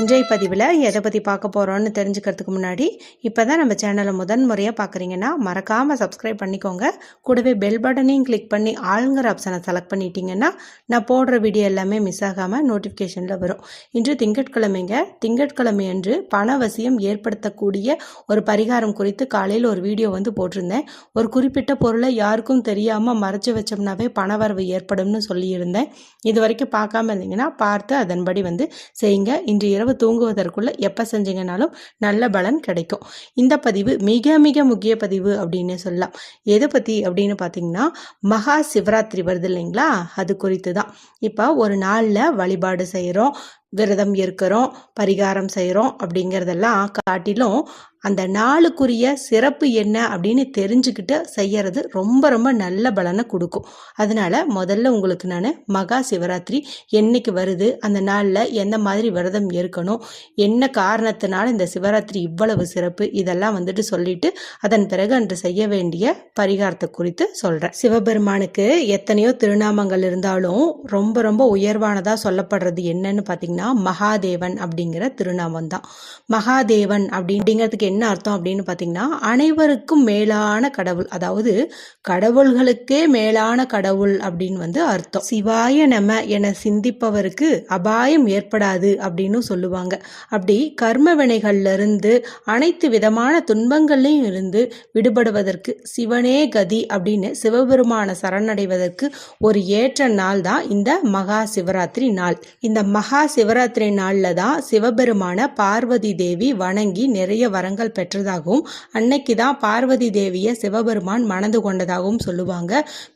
இன்றைய பதிவில் எதை பற்றி பார்க்க போகிறோன்னு தெரிஞ்சுக்கிறதுக்கு முன்னாடி இப்போ தான் நம்ம சேனலை முதன் முறையாக பார்க்குறீங்கன்னா மறக்காமல் சப்ஸ்கிரைப் பண்ணிக்கோங்க. கூடவே பெல் பட்டனையும் கிளிக் பண்ணி ஆளுங்கிற ஆப்ஷனை செலக்ட் பண்ணிட்டீங்கன்னா நான் போடுற வீடியோ எல்லாமே மிஸ் ஆகாமல் நோட்டிஃபிகேஷனில் வரும். இன்று திங்கட்கிழமைங்க. திங்கட்கிழமை அன்று பணவசியம் ஏற்படுத்தக்கூடிய ஒரு பரிகாரம் குறித்து காலையில் ஒரு வீடியோ வந்து போட்டிருந்தேன். ஒரு குறிப்பிட்ட பொருளை யாருக்கும் தெரியாமல் மறைச்சு வச்சோம்னாவே பணவரவு ஏற்படும்னு சொல்லியிருந்தேன். இது வரைக்கும் பார்க்காம இருந்தீங்கன்னா பார்த்து அதன்படி வந்து செய்யுங்க. இன்று இரவு தூங்குவதற்குள்ள எப்போ செஞ்சீங்கனாலும் நல்ல பலன் கிடைக்கும். இந்த பதிவு மிக மிக முக்கிய பதிவு அப்படின்னு சொல்லலாம். எதை பற்றி அப்படின்னு பார்த்தீங்கன்னா மகா சிவராத்திரி வருது இல்லைங்களா? அது குறித்து தான் இப்போ ஒரு நாளில் வழிபாடு செய்கிறோம் விரதம் இருக்கிறோம் பரிகாரம் செய்கிறோம் அப்படிங்கிறதெல்லாம் காட்டிலும் அந்த நாளுக்குரிய சிறப்பு என்ன அப்படின்னு தெரிஞ்சுக்கிட்டு செய்யறது ரொம்ப ரொம்ப நல்ல பலனை கொடுக்கும். அதனால முதல்ல உங்களுக்கு நான் மகா சிவராத்திரி என்னைக்கு வருது அந்த நாளில் எந்த மாதிரி விரதம் இருக்கணும் என்ன காரணத்தினால இந்த சிவராத்திரி இவ்வளவு சிறப்பு இதெல்லாம் வந்துட்டு சொல்லிட்டு அதன் பிறகு அன்று செய்ய வேண்டிய பரிகாரத்தை குறித்து சொல்கிறேன் சிவபெருமானுக்கு எத்தனையோ திருநாமங்கள் இருந்தாலும் ரொம்ப ரொம்ப உயர்வானதாக சொல்லப்படுறது என்னன்னு பார்த்தீங்கன்னா அப்படின்னா மகாதேவன் அப்படிங்கிற திருநாமம் தான். மகாதேவன் அப்படிங்கிறதுக்கு என்ன அர்த்தம் அப்படின்னு பார்த்தீங்கன்னா அனைவருக்கும் மேலான கடவுள். அதாவது கடவுள்களுக்கே மேலான கடவுள் அப்படின்னு வந்து அர்த்தம். சிவாய நம என சிந்திப்பவருக்கு அபாயம் ஏற்படாது அப்படின்னு சொல்லுவாங்க. அப்படி கர்ம வினைகள்ல இருந்து அனைத்து விதமான துன்பங்கள்லையும் இருந்து விடுபடுவதற்கு சிவனே கதி அப்படின்னு சிவபெருமான சரணடைவதற்கு ஒரு ஏற்ற நாள் தான் இந்த மகா சிவராத்திரி நாள். இந்த மகா சிவ சிவராத்திரி நாளில் தான் சிவபெருமான பார்வதி தேவி வணங்கி நிறைய வரங்கள் பெற்றதாகவும் அன்னைக்கு தான் பார்வதி தேவியை சிவபெருமான் மணந்து கொண்டதாகவும் சொல்லுவாங்க.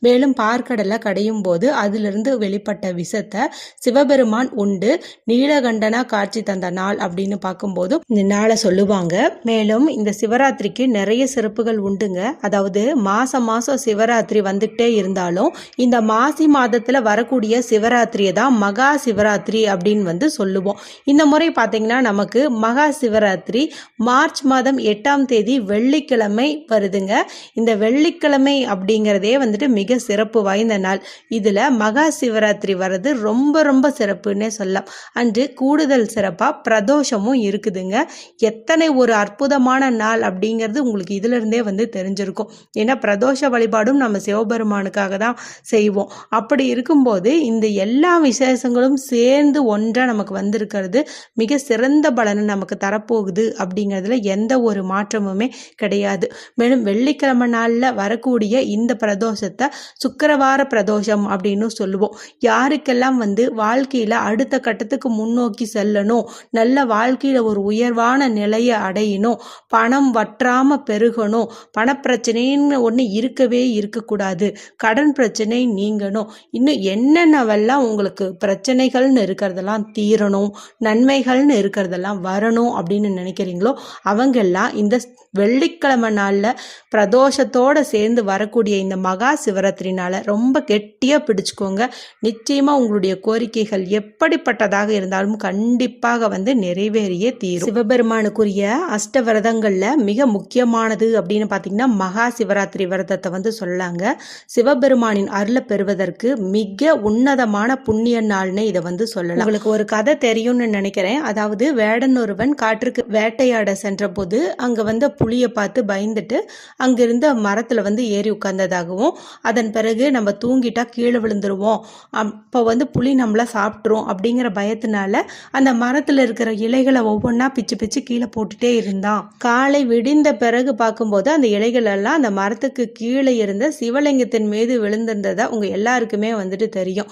மேலும் பார்க்கடலை கடையும் போது அதிலிருந்து வெளிப்பட்ட விஷத்தை சிவபெருமான் உண்டு நீலகண்டனா காட்சி தந்த நாள் அப்படின்னு பார்க்கும்போது இந்த நாளை சொல்லுவாங்க. மேலும் இந்த சிவராத்திரிக்கு நிறைய சிறப்புகள் உண்டுங்க. அதாவது மாசம் மாசம் சிவராத்திரி வந்துகிட்டே இருந்தாலும் இந்த மாசி மாதத்தில் வரக்கூடிய சிவராத்திரியை தான் மகா சிவராத்திரி அப்படின்னு வந்து சொல்லுவோம். இந்த முறை பார்த்தீங்கன்னா நமக்கு மகா சிவராத்திரி மார்ச் மாதம் எட்டாம் தேதி வெள்ளிக்கிழமை வருதுங்க. இந்த வெள்ளிக்கிழமை அப்படிங்கிறதே வந்துட்டு மிக சிறப்பு வாய்ந்த நாள். இதில் மகா சிவராத்திரி வர்றது ரொம்ப ரொம்ப சிறப்புன்னே சொல்லலாம். அன்று கூடுதல் சிறப்பாக பிரதோஷமும் இருக்குதுங்க. எத்தனை ஒரு அற்புதமான நாள் அப்படிங்கிறது உங்களுக்கு இதிலிருந்தே வந்து தெரிஞ்சிருக்கும். ஏன்னா பிரதோஷ வழிபாடும் நம்ம சிவபெருமானுக்காக தான் செய்வோம். அப்படி இருக்கும்போது இந்த எல்லா விசேஷங்களும் சேர்ந்து ஒன்றாக நமக்கு வந்திருக்கிறது. மிக சிறந்த பலனை நமக்கு தரப்போகுது அப்படிங்கிறதுல எந்த ஒரு மாற்றமுமே கிடையாது. மேலும் வெள்ளிக்கிழமை நாளில் வரக்கூடிய இந்த பிரதோஷத்தை சுக்கிரவார பிரதோஷம் அப்படின்னு சொல்லுவோம். யாருக்கெல்லாம் வந்து வாழ்க்கையில் அடுத்த கட்டத்துக்கு முன்னோக்கி செல்லணும் நல்ல வாழ்க்கையில் ஒரு உயர்வான நிலையை அடையணும் பணம் வற்றாமல் பெருகணும் பணப்பிரச்சனைன்னு ஒன்று இருக்கவே இருக்கக்கூடாது. கடன் பிரச்சனை நீங்கணும். இன்னும் என்னென்னவெல்லாம் உங்களுக்கு பிரச்சனைகள்னு இருக்கிறதெல்லாம் தீரணும் நன்மைகள்னு இருக்கிறதெல்லாம் வரணும் அப்படின்னு நினைக்கிறீங்களோ அவங்கெல்லாம் இந்த வெள்ளிக்கிழமை நாளில் பிரதோஷத்தோடு சேர்ந்து வரக்கூடிய இந்த மகா சிவராத்திரினால ரொம்ப கெட்டியாக பிடிச்சுக்கோங்க. நிச்சயமாக உங்களுடைய கோரிக்கைகள் எப்படிப்பட்டதாக இருந்தாலும் கண்டிப்பாக வந்து நிறைவேறியே தீரும். சிவபெருமானுக்குரிய அஷ்ட விரதங்களில் மிக முக்கியமானது அப்படின்னு பார்த்தீங்கன்னா மகா சிவராத்திரி விரதத்தை வந்து சொல்லாங்க. சிவபெருமானின் அருளை பெறுவதற்கு மிக உன்னதமான புண்ணிய நாள்னு இதை வந்து சொல்லலாம். உங்களுக்கு ஒரு கதை தெரியும்னு நினைக்கிறேன். அதாவது வேடன் ஒருவன் காற்றுக்கு வேட்டையாட சென்றபோது அங்கே வந்து புளியை பார்த்து பயந்துட்டு அங்கிருந்த மரத்தில் வந்து ஏறி உட்கார்ந்ததாகவும் அதன் பிறகு நம்ம தூங்கிட்டா கீழே விழுந்துருவோம். அப்போ வந்து புளி நம்மளை சாப்பிட்ரும் அப்படிங்கிற பயத்தினால அந்த மரத்தில் இருக்கிற இலைகளை ஒவ்வொன்றா பிச்சு பிச்சு கீழே போட்டுட்டே இருந்தான். காலை விடிந்த பிறகு பார்க்கும்போது அந்த இலைகள் எல்லாம் அந்த மரத்துக்கு கீழே இருந்த சிவலிங்கத்தின் மீது விழுந்திருந்ததை உங்க எல்லாருக்குமே வந்துட்டு தெரியும்.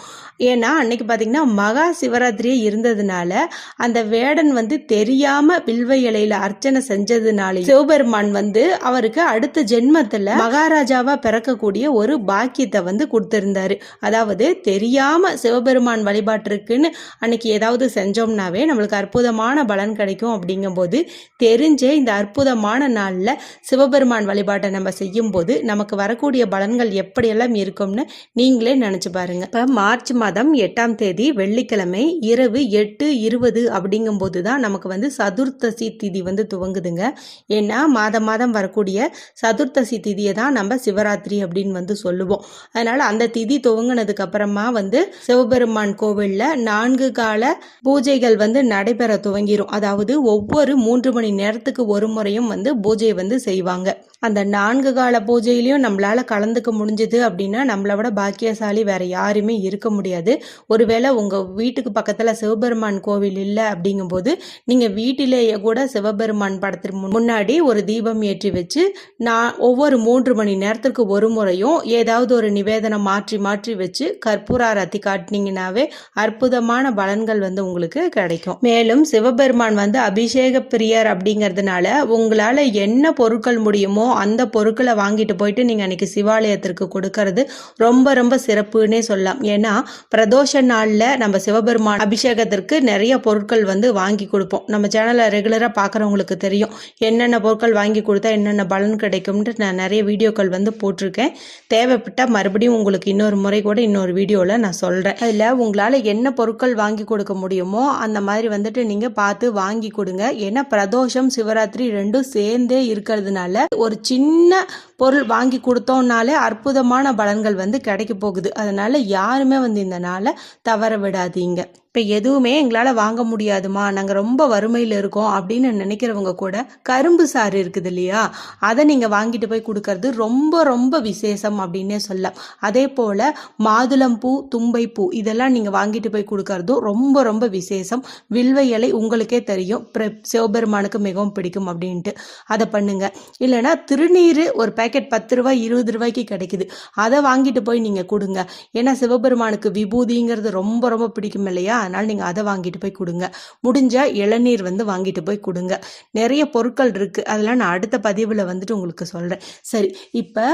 ஏன்னா அன்னைக்கு பார்த்தீங்கன்னா மகா சிவராத்திரியை இருந்ததுனால அந்த வேடன் வந்து தெரியாம வில்வ இலையில அர்ச்சனை செஞ்சதுனால சிவபெருமான் வந்து அவருக்கு அடுத்த ஜென்மத்துல மகாராஜாவா பிறக்கக்கூடிய ஒரு பாக்கியத்தை வந்து கொடுத்திருந்தாரு. அதாவது தெரியாம சிவபெருமான் வழிபாட்டிருக்குன்னு அன்னைக்கு ஏதாவது செஞ்சோம்னாவே நம்மளுக்கு அற்புதமான பலன் கிடைக்கும் அப்படிங்கும்போது தெரிஞ்சே இந்த அற்புதமான நாளில் சிவபெருமான் வழிபாட்டை நம்ம செய்யும்போது நமக்கு வரக்கூடிய பலன்கள் எப்படியெல்லாம் இருக்கும்னு நீங்களே நினைச்சு பாருங்க. இப்போ மார்ச் மாதம் எட்டாம் தேதி வெள்ளிக்கிழமை இரவு இரவு எட்டு இருபது அப்படிங்கும்போது தான் நமக்கு வந்து சதுர்த்தசி திதி வந்து துவங்குதுங்க. ஏன்னா மாதம் மாதம் வரக்கூடிய சதுர்த்தசி திதியை தான் நம்ம சிவராத்திரி அப்படின்னு வந்து சொல்லுவோம். அதனால் அந்த திதி துவங்கினதுக்கு அப்புறமா வந்து சிவபெருமான் கோவிலில் நான்கு கால பூஜைகள் வந்து நடைபெற துவங்கிடும் அதாவது ஒவ்வொரு மூன்று மணி நேரத்துக்கு ஒரு முறையும் வந்து பூஜை வந்து செய்வாங்க. அந்த நான்கு கால பூஜையிலையும் நம்மளால கலந்துக்க முடிஞ்சது அப்படின்னா நம்மளை விட பாக்கியசாலி வேற யாருமே இருக்க முடியாது. ஒருவேளை உங்க வீட்டுக்கு பக்கத்துல சிவபெருமான் கோவில் இல்லை அப்படிங்கும்போது நீங்க வீட்டிலேயே கூட சிவபெருமான் படத்திற்கு முன்னாடி ஒரு தீபம் ஏற்றி வச்சு நான் ஒவ்வொரு மூன்று மணி நேரத்திற்கு ஒரு முறையும் ஏதாவது ஒரு நிவேதனம் மாற்றி மாற்றி வச்சு கற்பூராரத்தி காட்டினீங்கன்னாவே அற்புதமான பலன்கள் வந்து உங்களுக்கு கிடைக்கும். மேலும் சிவபெருமான் வந்து அபிஷேக பிரியர் அப்படிங்கிறதுனால உங்களால என்ன பொருட்கள் முடியுமோ அந்த பொருட்களை வாங்கிட்டு போயிட்டு நீங்கள் அன்றைக்கி சிவாலயத்திற்கு கொடுக்கறது ரொம்ப ரொம்ப சிறப்புன்னே சொல்லலாம். ஏன்னா பிரதோஷ நாளில் நம்ம சிவபெருமான் அபிஷேகத்திற்கு நிறைய பொருட்கள் வந்து வாங்கி கொடுப்போம். நம்ம சேனலை ரெகுலராக பார்க்குறவங்களுக்கு தெரியும். என்னென்ன பொருட்கள் வாங்கி கொடுத்தா என்னென்ன பலன் கிடைக்கும்னு நான் நிறைய வீடியோக்கள் வந்து போட்டிருக்கேன். தேவைப்பட்டால் மறுபடியும் உங்களுக்கு இன்னொரு முறை கூட இன்னொரு வீடியோவில் நான் சொல்கிறேன் அதில் உங்களால் என்ன பொருட்கள் வாங்கி கொடுக்க முடியுமோ அந்த மாதிரி வந்துட்டு நீங்கள் பார்த்து வாங்கி கொடுங்க. ஏன்னா பிரதோஷம் சிவராத்திரி ரெண்டும் சேர்ந்தே இருக்கிறதுனால ஒரு சின்ன பொருள் வாங்கி கொடுத்தோம்னாலே அற்புதமான பலன்கள் வந்து கிடைக்க போகுது. அதனால யாருமே வந்து இந்த நாளை தவற விடாதீங்க. இப்போ எதுவுமே எங்களால் வாங்க முடியாதுமா. நாங்கள் ரொம்ப வறுமையில் இருக்கோம் அப்படின்னு நினைக்கிறவங்க கூட கரும்பு சாறு இருக்குது இல்லையா? அதை நீங்கள் வாங்கிட்டு போய் கொடுக்கறது ரொம்ப ரொம்ப விசேஷம் அப்படின்னே சொல்லலாம். அதே போல் மாதுளம்பூ தும்பைப்பூ இதெல்லாம் நீங்கள் வாங்கிட்டு போய் கொடுக்கறதும் ரொம்ப ரொம்ப விசேஷம். வில்வ இலை உங்களுக்கே தெரியும். சிவபெருமானுக்கு மிகவும் பிடிக்கும் அப்படின்ட்டு. அதை பண்ணுங்க. இல்லைன்னா திருநீர் ஒரு பேக்கெட் பத்து ரூபாய் இருபது ரூபாய்க்கு கிடைக்குது. அதை வாங்கிட்டு போய் நீங்கள் கொடுங்க. ஏன்னா சிவபெருமானுக்கு விபூதிங்கிறது ரொம்ப ரொம்ப பிடிக்கும் இல்லையா? அதனால் நீங்கள் அதை வாங்கிட்டு போய் கொடுங்க. முடிஞ்ச இளநீர் வந்து வாங்கிட்டு போய் கொடுங்க. நிறைய பொருட்கள் இருக்குது அதெல்லாம் நான் அடுத்த பதிவில் வந்துட்டு உங்களுக்கு சொல்கிறேன் சரி இப்போ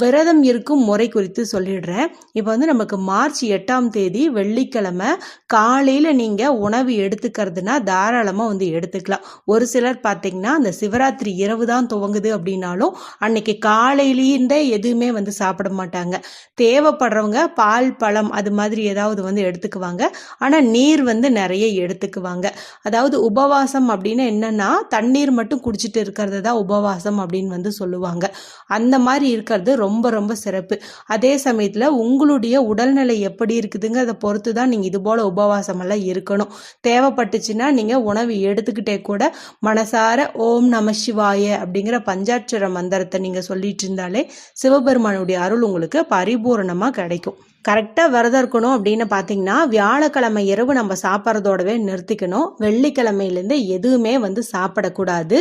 விரதம் இருக்கும் முறை குறித்து சொல்லிடுறேன். இப்போ வந்து நமக்கு மார்ச் எட்டாம் தேதி வெள்ளிக்கிழமை காலையில் நீங்கள் உணவு எடுத்துக்கிறதுனா தாராளமாக வந்து எடுத்துக்கலாம். ஒரு சிலர் பார்த்தீங்கன்னா அந்த சிவராத்திரி இரவு தான் துவங்குது அப்படின்னாலும் அன்னைக்கு காலையிலேருந்தே எதுவுமே வந்து சாப்பிட மாட்டாங்க. தேவைப்படுறவங்க பால் பழம் அது மாதிரி ஏதாவது வந்து எடுத்துக்குவாங்க. ஆனால் நீர் வந்து நிறைய எடுத்துக்குவாங்க. அதாவது உபவாசம் அப்படின்னு என்னன்னா தண்ணீர் மட்டும் குடிச்சிட்டு இருக்கிறது தான் உபவாசம் அப்படின்னு வந்து சொல்லுவாங்க. அந்த மாதிரி இருக்கிறது ரொம்ப ரொம்ப சிறப்பு. அதே சமயத்தில் உங்களுடைய உடல்நிலை எப்படி இருக்குதுங்கிறத பொறுத்து தான் நீங்கள் இது போல் உபவாசமெல்லாம் இருக்கணும். தேவைப்பட்டுச்சுன்னா நீங்கள் உணவு எடுத்துக்கிட்டே கூட மனசார ஓம் நம சிவாய அப்படிங்கிற பஞ்சாட்சர மந்திரத்தை நீங்கள் சொல்லிட்டு இருந்தாலே சிவபெருமானுடைய அருள் உங்களுக்கு பரிபூரணமாக கிடைக்கும். கரெக்டாக விரதம் இருக்கணும் அப்படின்னு பார்த்தீங்கன்னா வியாழக்கிழமை இரவு நம்ம சாப்பிட்றதோடவே நிறுத்திக்கணும். வெள்ளிக்கிழமையிலேருந்து எதுவுமே வந்து சாப்பிடக்கூடாது.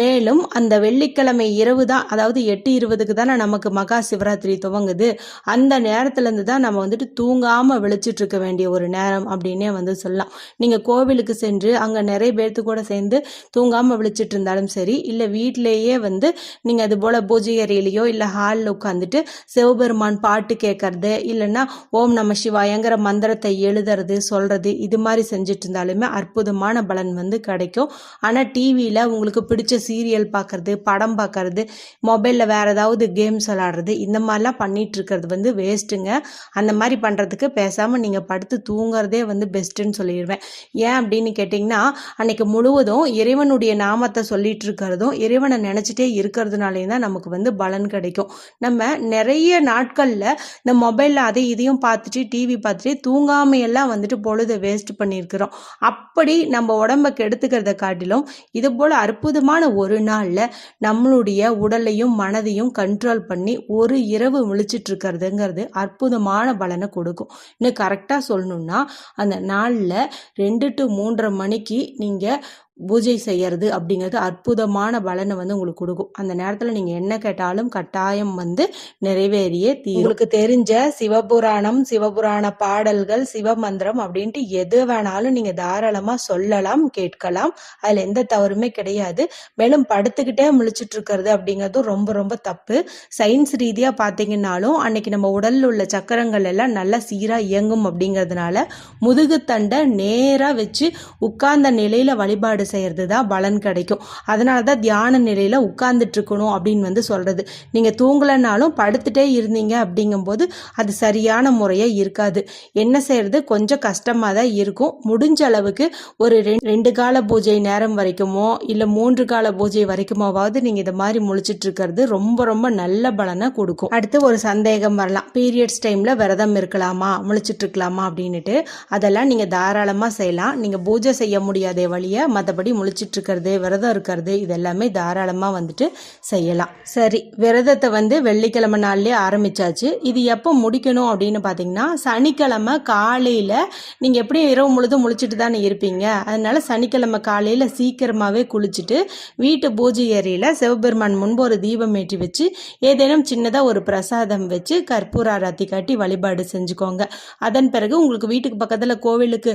மேலும் அந்த வெள்ளிக்கிழமை இரவு தான் அதாவது எட்டு இருபதுக்கு தானே நமக்கு மகா சிவராத்திரி துவங்குது. அந்த நேரத்துலேருந்து தான் நம்ம வந்துட்டு தூங்காமல் விழிச்சிட்டு இருக்க வேண்டிய ஒரு நேரம் அப்படின்னே வந்து சொல்லலாம். நீங்கள் கோவிலுக்கு சென்று அங்கே நிறைய பேர்த்து கூட சேர்ந்து தூங்காமல் விழிச்சிட்டு இருந்தாலும் சரி இல்லை வீட்டிலேயே வந்து நீங்கள் அது போல் பூஜை அறையிலையோ இல்லை ஹாலில் உட்காந்துட்டு சிவபெருமான் பாட்டு கேட்கறது இல்லைன்னா ஓம் நம சிவாயங்கிற மந்திரத்தை எழுதுறது சொல்றது இது மாதிரி செஞ்சுட்டு இருந்தாலுமே அற்புதமான பலன் வந்து கிடைக்கும். ஆனால் டிவியில் உங்களுக்கு பிடிச்ச சீரியல் பார்க்கறது படம் பார்க்கறது மொபைலில் வேற ஏதாவது கேம்ஸ் விளாடுறது இந்த மாதிரிலாம் பண்ணிட்டு இருக்கிறது வந்து வேஸ்ட்டுங்க அந்த மாதிரி பண்ணுறதுக்கு பேசாமல் நீங்கள் படுத்து தூங்குறதே வந்து பெஸ்ட்டுன்னு சொல்லிடுவேன் ஏன் அப்படின்னு கேட்டிங்கன்னா அன்னைக்கு முழுவதும் இறைவனுடைய நாமத்தை சொல்லிட்டு இருக்கிறதும் இறைவனை நினச்சிட்டே இருக்கிறதுனாலே தான் நமக்கு வந்து பலன் கிடைக்கும். நம்ம நிறைய நாட்களில் இந்த மொபைலில் அதை இதையும் பார்த்துட்டு டிவி பார்த்துட்டு தூங்காமையெல்லாம் வந்துட்டு பொழுதை வேஸ்ட் பண்ணியிருக்கிறோம். அப்படி நம்ம உடம்ப கெடுத்துக்கிறத காட்டிலும் இது போல் அற்புதமான ஒரு நாளில் நம்மளுடைய உடலையும் மனதையும் கண்ட்ரோல் பண்ணி ஒரு இரவு முழிச்சிட்டு இருக்கிறதுங்கிறது அற்புதமான பலனை கொடுக்கும். இன்னும் கரெக்டாக சொல்லணும்னா அந்த நாளில் ரெண்டு டு மூன்றரை மணிக்கு நீங்கள் பூஜை செய்யறது அப்படிங்கிறது அற்புதமான பலனை வந்து உங்களுக்கு கொடுக்கும். அந்த நேரத்தில் நீங்கள் என்ன கேட்டாலும் கட்டாயம் வந்து நிறைவேறியே தீரும். உங்களுக்கு தெரிஞ்ச சிவபுராணம் சிவபுராண பாடல்கள் சிவமந்திரம் அப்படின்ட்டு எது வேணாலும் நீங்கள் தாராளமாக சொல்லலாம் கேட்கலாம். அதில் எந்த தவறுமே கிடையாது. மேலும் படுத்துக்கிட்டே முழிச்சிட்டு இருக்கிறது அப்படிங்கிறதும் ரொம்ப ரொம்ப தப்பு. சயின்ஸ் ரீதியாக பார்த்தீங்கன்னாலும் அன்னைக்கு நம்ம உடலில் உள்ள சக்கரங்கள் எல்லாம் நல்லா சீராக இயங்கும் அப்படிங்கிறதுனால முதுகுத்தண்டை நேராக வச்சு உட்கார்ந்த நிலையில் வழிபாடு செய்கிறது தான் பலன் கிடைக்கும். அதனால தான் தியான நிலையில் உட்கார்ந்துட்டு இருக்கணும் அப்படின்னு வந்து சொல்கிறது நீங்கள் தூங்கலைனாலும் படுத்துட்டே இருந்தீங்க அப்படிங்கும்போது அது சரியான முறையாக இருக்காது. என்ன செய்கிறது கொஞ்சம் கஷ்டமாக தான் இருக்கும். முடிஞ்ச அளவுக்கு ஒரு ரெண்டு ரெண்டு கால பூஜை நேரம் வரைக்குமோ இல்லை மூன்று கால பூஜை வரைக்குமாவது நீங்கள் இதை மாதிரி முழிச்சிட்டு இருக்கிறது ரொம்ப ரொம்ப நல்ல பலனை கொடுக்கும். அடுத்து ஒரு சந்தேகம் வரலாம். பீரியட்ஸ் டைமில் விரதம் இருக்கலாமா? முழிச்சிட்டு இருக்கலாமா அப்படின்னுட்டு அதெல்லாம் நீங்கள் தாராளமாக செய்யலாம். நீங்கள் பூஜை செய்ய முடியாத வழியை மற்றபடி முழிச்சிட்டு இருக்கிறது விரதம் இருக்கிறது இதெல்லாமே தாராளமாக வந்துட்டு செய்யலாம். சரி விரதத்தை வந்து வெள்ளிக்கிழமை நாள்லேயே ஆரம்பிச்சாச்சு. இது எப்போ முடிக்கணும் அப்படின்னு பார்த்தீங்கன்னா சனிக்கிழமை காலையில் நீங்கள் எப்படியும் இரவு முழுதும் முழிச்சிட்டு தானே இருப்பீங்க. அதனால சனிக்கிழமை காலையில் சீக்கிரமாகவே குளிச்சுட்டு வீட்டு பூஜை ஏரியில் சிவபெருமான் முன்பு ஒரு தீபம் ஏற்றி வச்சு ஏதேனும் சின்னதாக ஒரு பிரசாதம் வச்சு கற்பூர ஆராத்தி காட்டி வழிபாடு செஞ்சுக்கோங்க. அதன் பிறகு உங்களுக்கு வீட்டுக்கு பக்கத்தில் கோவிலுக்கு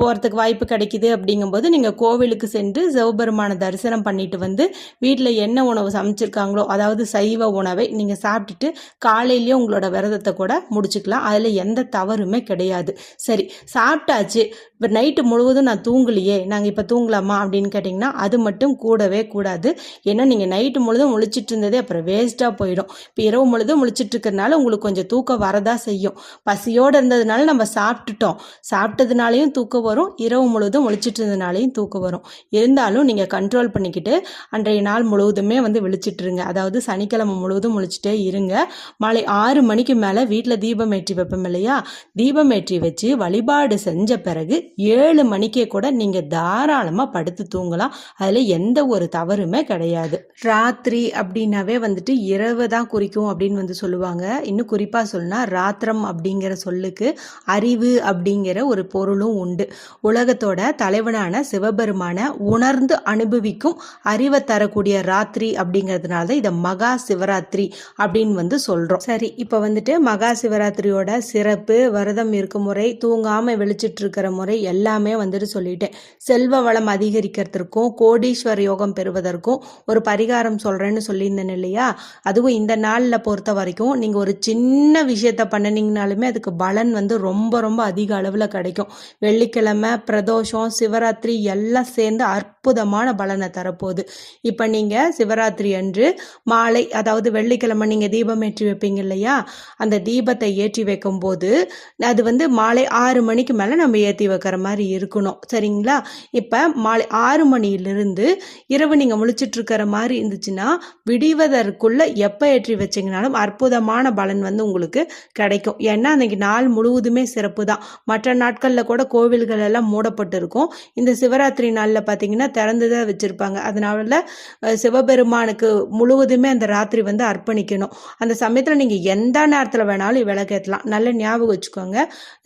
போகிறதுக்கு வாய்ப்பு கிடைக்குது அப்படிங்கும்போது நீங்கள் கோவில் கோவிலுக்கு சென்று சிவபெருமான தரிசனம் பண்ணிட்டு வந்து வீட்டில் என்ன உணவு சமைச்சிருக்காங்களோ அதாவது சைவ உணவை நீங்கள் சாப்பிட்டுட்டு காலையிலேயே உங்களோட விரதத்தை கூட முடிச்சுக்கலாம். அதில் எந்த தவறுமே கிடையாது. சரி சாப்பிட்டாச்சு. இப்போ நைட்டு முழுவதும் நான் தூங்கலையே நாங்கள் இப்போ தூங்கலாமா அப்படின்னு கேட்டிங்கன்னா அது மட்டும் கூடவே கூடாது. ஏன்னா நீங்கள் நைட்டு முழுதும் முழிச்சிட்டு இருந்ததே அப்புறம் வேஸ்ட்டாக போயிடும். இப்போ இரவு முழுதும் முழிச்சிட்டு இருக்கிறதுனால உங்களுக்கு கொஞ்சம் தூக்கம் வரதா செய்யும். பசியோடு இருந்ததுனால நம்ம சாப்பிட்டுட்டோம். சாப்பிட்டதுனாலையும் தூக்கம் வரும். இரவு முழுதும் முழிச்சிட்டு இருந்ததுனாலையும் தூக்கம் வரும். இருந்தாலும் நீங்கள் கண்ட்ரோல் பண்ணிக்கிட்டு அன்றைய நாள் முழுவதுமே வந்து விழிச்சிட்ருங்க அதாவது சனிக்கிழமை முழுவதும் முழிச்சிட்டே இருங்க. மாலை ஆறு மணிக்கு மேலே வீட்டில் தீபம் ஏற்றி வைப்போம் இல்லையா? தீபம் ஏற்றி வச்சு வழிபாடு செஞ்ச பிறகு ஏழு மணிக்கே கூட நீங்கள் தாராளமாக படுத்து தூங்கலாம். அதில் எந்த ஒரு தவறுமே கிடையாது. ராத்திரி அப்படின்னாவே வந்துட்டு இரவு தான் குறிக்கும் அப்படின்னு வந்து சொல்லுவாங்க. இன்னும் குறிப்பாக சொல்லணும்னா ராத்திரம் அப்படிங்கிற சொல்லுக்கு அறிவு அப்படிங்கிற ஒரு பொருளும் உண்டு. உலகத்தோட தலைவனான சிவபெருமான உணர்ந்து அனுபவிக்கும் அறிவை தரக்கூடிய ராத்திரி அப்படிங்கிறதுனால தான் இதை மகா சிவராத்திரி அப்படின்னு வந்து சொல்கிறோம் சரி இப்போ வந்துட்டு மகா சிவராத்திரியோட சிறப்பு விரதம் இருக்கும் முறை தூங்காமல் வெளிச்சிட்டு இருக்கிற முறை எல்லாமே வந்துட்டு சொல்லிட்டேன். செல்வ வளம் அதிகரிக்கிறதுக்கும் கோடீஸ்வர யோகம் பெறுவதற்கும் ஒரு பரிகாரம் சொல்கிறேன்னு சொல்லியிருந்தேன் இல்லையா? அதுவும் இந்த நாளில் பொறுத்த வரைக்கும் நீங்கள் ஒரு சின்ன விஷயத்த பண்ணினீங்கனாலுமே அதுக்கு பலன் வந்து ரொம்ப ரொம்ப அதிக அளவில் கிடைக்கும். வெள்ளிக்கிழமை பிரதோஷம் சிவராத்திரி எல்லாம் சேர்ந்து அற்புதமான பலனை தரப்போகுது. இப்போ நீங்கள் சிவராத்திரி அன்று மாலை அதாவது வெள்ளிக்கிழமை நீங்கள் தீபம் ஏற்றி வைப்பீங்க இல்லையா? அந்த தீபத்தை ஏற்றி வைக்கும்போது அது வந்து மாலை ஆறு மணிக்கு மேலே நம்ம ஏற்றி வைக்கிற மாதிரி இருக்கணும். சரிங்களா? இப்போ மாலை ஆறு மணியிலிருந்து இரவு நீங்கள் முழிச்சிட்ருக்கிற மாதிரி இருந்துச்சுன்னா விடிவதற்குள்ளே எப்போ ஏற்றி வச்சிங்கனாலும் அற்புதமான பலன் வந்து உங்களுக்கு கிடைக்கும். ஏன்னா அன்றைக்கி நாள் முழுவதுமே சிறப்பு தான் மற்ற நாட்களில் கூட கோவில்கள் எல்லாம் மூடப்பட்டிருக்கும். இந்த சிவராத்திரி நாளில் பார்த்தீங்கன்னா திறந்து தான் வச்சுருப்பாங்க. அதனால சிவபெருமானுக்கு முழுவதுமே அந்த ராத்திரி வந்து அர்ப்பணிக்கணும். அந்த சமயத்தில் நீங்கள் எந்த நேரத்தில் வேணாலும் விளக்கேற்றலாம் நல்ல ஞாபகம் வச்சுக்கோங்க.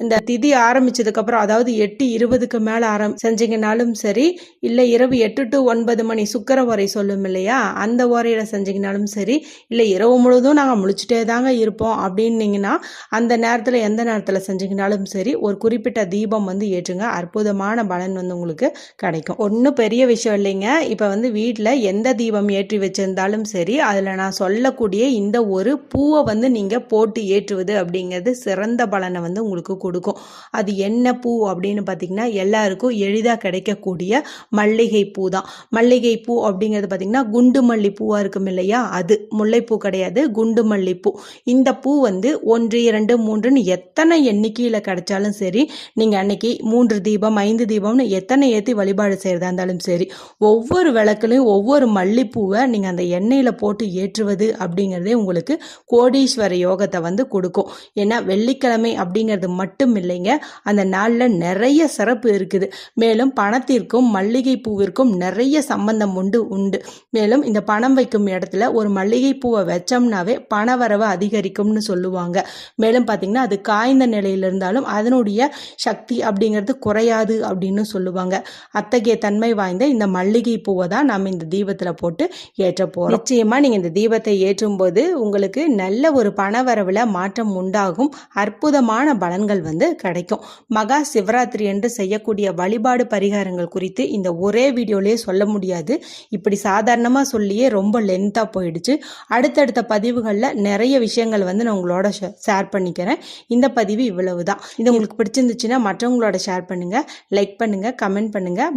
இந்த திதி ஆரம்பிச்சதுக்கப்புறம் அதாவது எட்டு இருபதுக்கு மேலே ஆரம் செஞ்சீங்கனாலும் சரி இல்லை இரவு எட்டு டு ஒன்பது மணி சுக்கர உரை சொல்லும் இல்லையா? அந்த உரையில் செஞ்சீங்கனாலும் சரி இல்லை இரவு முழுவதும் நாங்கள் முழிச்சிட்டே தாங்க இருப்போம் அப்படின்னீங்கன்னா அந்த நேரத்தில் எந்த நேரத்தில் செஞ்சீங்கனாலும் சரி ஒரு குறிப்பிட்ட தீபம் வந்து ஏற்றுங்க. அற்புதமான பலன் வந்து உங்களுக்கு கிடைக்கும். ஒன்றும் பெரிய விஷயம் இல்லைங்க. இப்போ வந்து வீட்டில் எந்த தீபம் ஏற்றி வச்சிருந்தாலும் சரி அதில் நான் சொல்லக்கூடிய இந்த ஒரு பூவை வந்து நீங்கள் போட்டு ஏற்றுவது அப்படிங்கிறது சிறந்த பலனை வந்து உங்களுக்கு கொடுக்கும். அது என்ன பூ அப்படின்னு பார்த்தீங்கன்னா எல்லாருக்கும் எளிதாக கிடைக்கக்கூடிய மல்லிகை பூ தான். மல்லிகை பூ அப்படிங்கிறது பார்த்தீங்கன்னா குண்டு மல்லி பூவாக இருக்கும் இல்லையா? அது. முல்லைப்பூ கிடையாது குண்டு மல்லிப்பூ. இந்த பூ வந்து ஒன்று இரண்டு மூன்றுன்னு எத்தனை எண்ணிக்கையில் கிடைச்சாலும் சரி நீங்கள் அன்னைக்கு மூன்று தீபம் ஐந்து தீபம்னு எத்தனை ஏற்றி வழிபாடு செய்கிறதா இருந்தாலும் சரி ஒவ்வொரு விளக்குலையும் ஒவ்வொரு மல்லிப்பூவை நீங்கள் அந்த எண்ணெயில் போட்டு ஏற்றுவது அப்படிங்கிறதே உங்களுக்கு கோடீஸ்வர யோகத்தை வந்து கொடுக்கும். ஏன்னா வெள்ளிக்கிழமை அப்படிங்கிறது மட்டும் இல்லைங்க அந்த நாளில் நிறைய சிறப்பு இருக்குது. மேலும் பணத்திற்கும் மல்லிகை பூவிற்கும் நிறைய சம்பந்தம் உண்டு உண்டு. மேலும் இந்த பணம் வைக்கும் இடத்துல ஒரு மல்லிகை பூவை வச்சோம்னாவே பணவரவை அதிகரிக்கும்னு சொல்லுவாங்க. மேலும் பார்த்தீங்கன்னா அது காய்ந்த நிலையில் இருந்தாலும் அதனுடைய சக்தி அப்படிங்கிறது குறையாது அப்படின்னு சொல்லுவாங்க. அத்தகைய தன்மை வாய்ந்த இந்த மல்லிகை பூவை தான் நம்ம இந்த தீபத்தில் போட்டு ஏற்ற போகிறோம் நிச்சயமாக நீங்கள் இந்த தீபத்தை ஏற்றும் போது உங்களுக்கு நல்ல ஒரு பணவரவில் மாற்றம் உண்டாகும். அற்புதமான பலன்கள் வந்து கிடைக்கும். மகா சிவராத்திரி என்று செய்யக்கூடிய வழிபாடு பரிகாரங்கள் குறித்து இந்த ஒரே வீடியோலேயே சொல்ல முடியாது. இப்படி சாதாரணமாக சொல்லியே ரொம்ப லென்த்தாக போயிடுச்சு. அடுத்தடுத்த பதிவுகளில் நிறைய விஷயங்கள் வந்து நான் உங்களோட ஷேர் பண்ணிக்கிறேன். இந்த பதிவு இவ்வளவு தான் இது உங்களுக்கு பிடிச்சிருந்துச்சுன்னா மற்றவங்களோட ஷேர் பண்ணுங்கள் லைக் பண்ணுங்கள் கமெண்ட் பண்ணுங்கள்